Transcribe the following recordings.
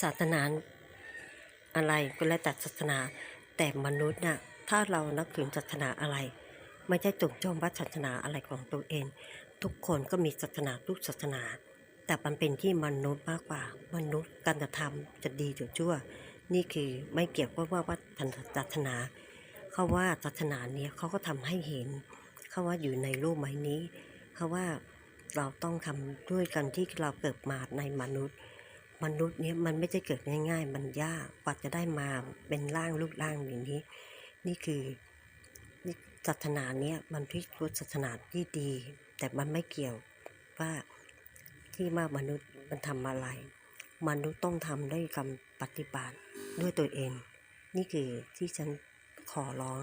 ศาสนาอะไรก็แล้วแต่ศาสนา แต่มนุษย์น่ะถ้าเรานับถือศาสนาอะไร ไม่ใช่จงจองว่าศาสนาอะไรของตัวเอง ทุกคนก็มีศาสนาทุกศาสนา แต่มันเป็นที่มนุษย์มากกว่า มนุษย์การกระทำจะดีหรือชั่ว นี่คือไม่เกี่ยวกับว่าว่าศาสนาเขาว่าศาสนาเนี้ยเขาก็ทำให้เห็นเขาว่าอยู่ในโลกใบนี้เขาว่าเราต้องทำด้วยกันที่เราเกิดมาในมนุษย์ มนุษย์เนี้ยมันไม่ใช่เกิดง่าย ๆ มันยากกว่าจะได้มาเป็นร่างรูปร่างอย่างนี้ นี่คือนี่ศาสนาเนี้ยมันพิสูจศาสนาที่ดี แต่มันไม่เกี่ยวว่าที่ว่ามนุษย์มันทำอะไร มนุษย์ต้องทำด้วยคำปฏิบัติด้วยตัวเอง นี่คือที่ฉันขอร้อง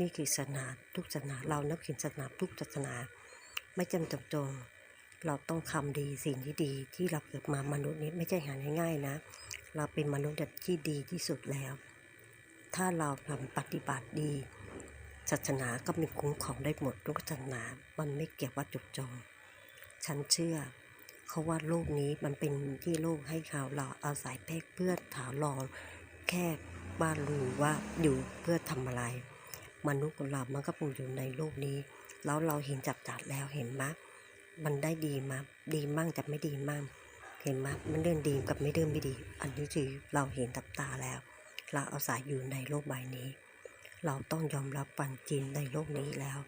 นี่คือศาสนาทุกศาสนาเรานับถือศาสนาทุกศาสนา ไม่จำจำจง เราต้องทำดีสิ่งที่ดีที่เราเกิดมามนุษย์นี้ไม่ใช่หาง่ายๆนะ เราเป็นมนุษย์ที่ดีที่สุดแล้ว ถ้าเราทำปฏิบัติดีศาสนาก็มีคุ้มครองได้หมดทุกศาสนา มันไม่เกี่ยวว่าจุดจง ฉันเชื่อเขาว่าโลกนี้มันเป็นที่โลกให้ข่าเราอาศัยแพทย์เพื่อถาวรแค่บ้านรู้ว่าอยู่เพื่อทำอะไร มนุษย์ของเรามันก็ปูอยู่ในโลกนี้ แล้วเราเห็นจับจัดแล้วเห็นไหม มันได้ดีมาดีมั่งแต่ไม่ดีมั่งเห็นไหมมันเดินดีกับไม่เดินไม่ดี อันนี้คือเราเห็นตับตาแล้ว เราอาศัยอยู่ในโลกใบนี้ เราต้องยอมรับความจริงในโลกนี้แล้ว